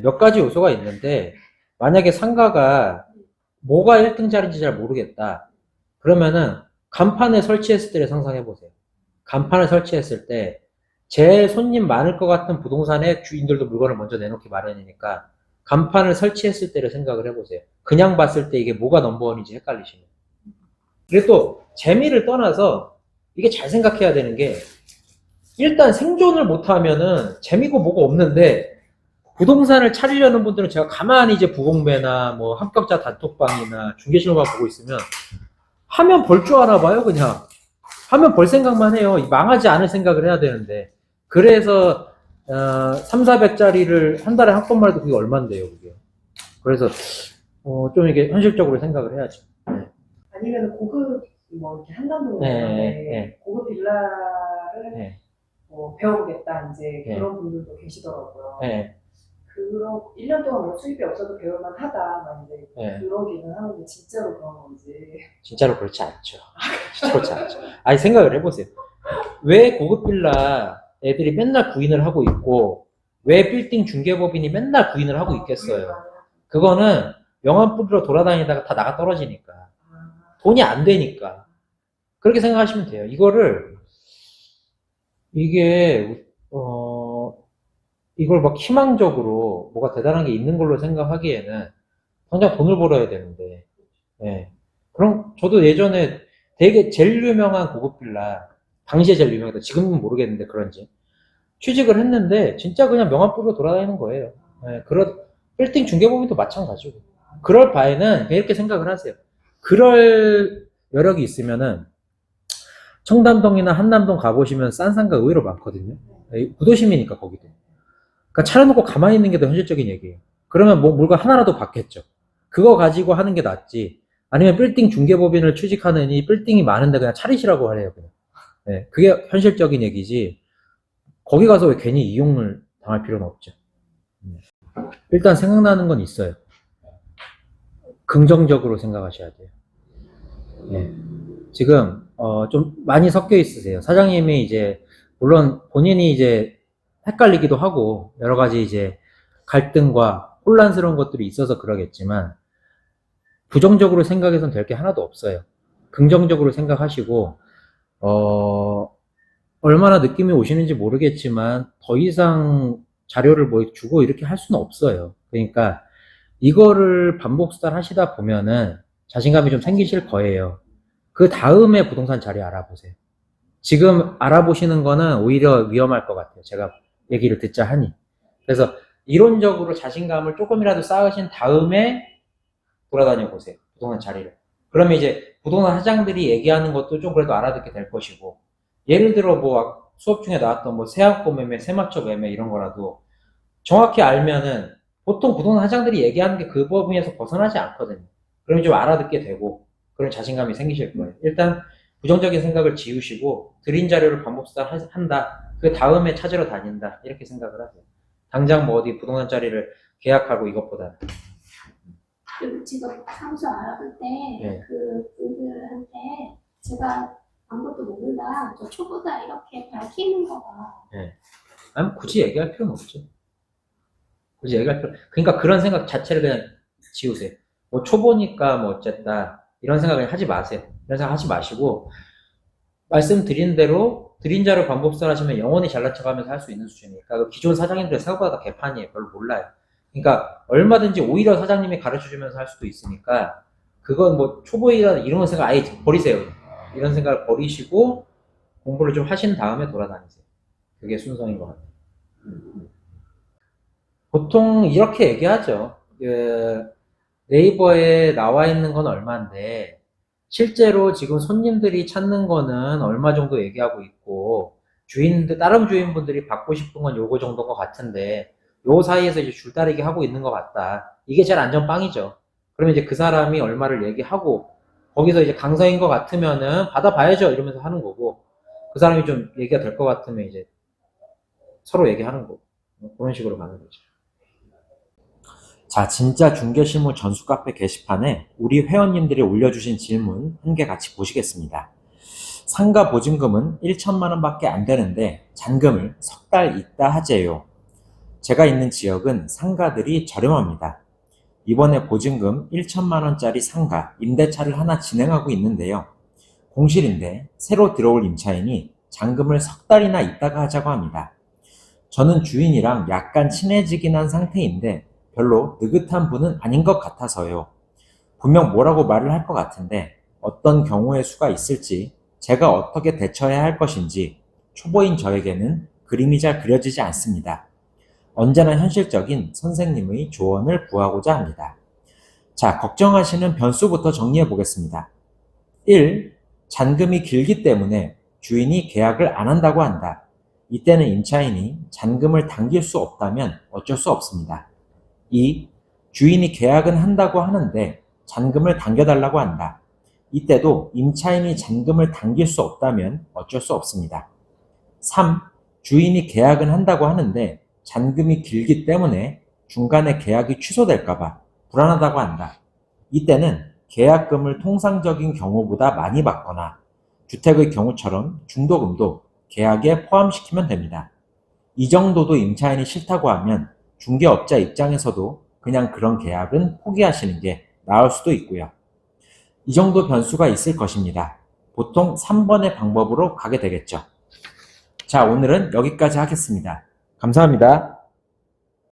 몇 가지 요소가 있는데 만약에 상가가 뭐가 1등 자리인지 잘 모르겠다. 그러면은 간판을 설치했을 때를 상상해 보세요. 간판을 설치했을 때 제일 손님 많을 것 같은 부동산의 주인들도 물건을 먼저 내놓기 마련이니까 간판을 설치했을 때를 생각을 해보세요. 그냥 봤을 때 이게 뭐가 넘버원인지 헷갈리시면. 그리고 또 재미를 떠나서 이게 잘 생각해야 되는 게 일단 생존을 못하면은 재미고 뭐고 없는데 부동산을 차리려는 분들은 제가 가만히 이제 부공매나 뭐 합격자 단톡방이나 중개실만 보고 있으면 하면 벌줄 아나 봐요 그냥. 하면 벌 생각만 해요. 망하지 않을 생각을 해야 되는데. 그래서 어, 3, 400짜리를 한 달에 한 건만 해도 그게 얼만데요 그게. 그래서 어, 좀 이게 현실적으로 생각을 해야죠. 아니면 고급 뭐 이렇게 한남동 네, 네. 고급 빌라를 네, 뭐 배워보겠다 이제 네. 그런 분들도 계시더라고요. 네, 그런 1년 동안 뭐 수입이 없어도 배울만 하다 막 이제 네. 그러기는 하는데 진짜로 그런 건지 진짜로 그렇지 않죠. 진짜 그렇지 않죠. 아니, 생각을 해보세요. 왜 고급 빌라 애들이 맨날 구인을 하고 있고, 왜 빌딩 중개법인이 맨날 구인을 하고 있겠어요? 그거는 명함 뿌리러 돌아다니다가 다 나가 떨어지니까. 아, 돈이 안 되니까. 그렇게 생각하시면 돼요. 이거를, 이게, 어, 이걸 막 희망적으로 뭐가 대단한 게 있는 걸로 생각하기에는 당장 돈을 벌어야 되는데, 예. 그럼 저도 예전에 되게 제일 유명한 고급 빌라, 당시에 제일 유명했다. 지금은 모르겠는데 그런지. 취직을 했는데 진짜 그냥 명함 뿌리러 돌아다니는 거예요. 예, 그런 빌딩 중개법인도 마찬가지고. 그럴 바에는 이렇게 생각을 하세요. 그럴 여력이 있으면은 청담동이나 한남동 가보시면 싼 상가 의외로 많거든요. 예, 구도심이니까 거기도. 그러니까 차려놓고 가만히 있는 게 더 현실적인 얘기예요. 그러면 뭐 물건 하나라도 받겠죠. 그거 가지고 하는 게 낫지. 아니면 빌딩 중개법인을 취직하느니 빌딩이 많은데 그냥 차리시라고 하래요. 그냥. 예, 그게 현실적인 얘기지. 거기 가서 왜 괜히 이용을 당할 필요는 없죠. 음. 일단 생각나는 건 있어요. 긍정적으로 생각하셔야 돼요. 예. 지금 어, 좀 많이 섞여 있으세요. 사장님이 이제 물론 본인이 이제 헷갈리기도 하고 여러 가지 이제 갈등과 혼란스러운 것들이 있어서 그러겠지만 부정적으로 생각해서는 될게 하나도 없어요. 긍정적으로 생각하시고 어, 얼마나 느낌이 오시는지 모르겠지만 더 이상 자료를 뭐 주고 이렇게 할 수는 없어요. 그러니까 이거를 반복수단 하시다 보면은 자신감이 좀 생기실 거예요. 그 다음에 부동산 자리 알아보세요. 지금 알아보시는 거는 오히려 위험할 것 같아요. 제가 얘기를 듣자 하니. 그래서 이론적으로 자신감을 조금이라도 쌓으신 다음에 돌아다녀 보세요. 부동산 자리를. 그러면 이제 부동산 사장들이 얘기하는 것도 좀 그래도 알아듣게 될 것이고, 예를 들어 뭐 수업 중에 나왔던 뭐 세합고 매매, 세맞춰 매매 이런 거라도 정확히 알면은 보통 부동산 사장들이 얘기하는 게그 범위에서 벗어나지 않거든요. 그러면 좀 알아듣게 되고 그런 자신감이 생기실 거예요. 일단 부정적인 생각을 지우시고 드린 자료를 하- 한다. 그 다음에 찾으러 다닌다. 이렇게 생각을 하세요. 당장 뭐 어디 부동산 자리를 계약하고 이것보다 그리고 제가 사무소 알아볼 때, 네. 그 분들한테 제가 아무것도 모른다, 저 초보다 이렇게 밝히는 거가 아니 굳이 얘기할 필요는 없죠. 굳이 얘기할 필요. 그러니까 그런 생각 자체를 그냥 지우세요. 뭐 초보니까 뭐 어쨌다 이런 생각을 하지 마세요. 이런 생각 하지 마시고 말씀드린 대로 드린 자료 반복선 하시면 영원히 잘난 척하면서 할 수 있는 수준이니까 그 기존 사장님들 생각보다 다 개판이에요. 별로 몰라요. 그러니까 얼마든지 오히려 사장님이 가르쳐 주면서 할 수도 있으니까 그건 뭐 초보이라 이런 생각 아예 버리세요. 이런 생각을 버리시고 공부를 좀 하신 다음에 돌아다니세요. 그게 순서인 것 같아요. 보통 이렇게 얘기하죠. 그 네이버에 나와 있는 건 얼마인데 실제로 지금 손님들이 찾는 거는 얼마 정도 얘기하고 있고 주인들 다른 주인분들이 받고 싶은 건 요거 정도인 것 같은데 요 사이에서 이제 줄다리기 하고 있는 것 같다. 이게 제일 안전빵이죠. 그러면 이제 그 사람이 얼마를 얘기하고 거기서 이제 강성인 것 같으면은 받아봐야죠 이러면서 하는 거고 그 사람이 좀 얘기가 될 것 같으면 이제 서로 얘기하는 거고 그런 식으로 가는 거죠. 자, 진짜 중개실무 전수 카페 게시판에 우리 회원님들이 올려주신 질문 한 개 같이 보시겠습니다. 상가 보증금은 1천만 원밖에 안 되는데 잔금을 석 달 있다 하재요. 제가 있는 지역은 상가들이 저렴합니다. 이번에 보증금 1천만 원짜리 상가 임대차를 하나 진행하고 있는데요. 공실인데 새로 들어올 임차인이 잔금을 석 달이나 있다가 하자고 합니다. 저는 주인이랑 약간 친해지긴 한 상태인데 별로 느긋한 분은 아닌 것 같아서요. 분명 뭐라고 말을 할 것 같은데 어떤 경우의 수가 있을지 제가 어떻게 대처해야 할 것인지 초보인 저에게는 그림이 잘 그려지지 않습니다. 언제나 현실적인 선생님의 조언을 구하고자 합니다. 자, 걱정하시는 변수부터 정리해 보겠습니다. 1. 잔금이 길기 때문에 주인이 계약을 안 한다고 한다. 이때는 임차인이 잔금을 당길 수 없다면 어쩔 수 없습니다. 2. 주인이 계약은 한다고 하는데 잔금을 당겨달라고 한다. 이때도 임차인이 잔금을 당길 수 없다면 어쩔 수 없습니다. 3. 주인이 계약은 한다고 하는데 잔금이 길기 때문에 중간에 계약이 취소될까봐 불안하다고 한다. 이때는 계약금을 통상적인 경우보다 많이 받거나 주택의 경우처럼 중도금도 계약에 포함시키면 됩니다. 이 정도도 임차인이 싫다고 하면 중개업자 입장에서도 그냥 그런 계약은 포기하시는 게 나을 수도 있고요. 이 정도 변수가 있을 것입니다. 보통 3번의 방법으로 가게 되겠죠. 자, 오늘은 여기까지 하겠습니다. 감사합니다.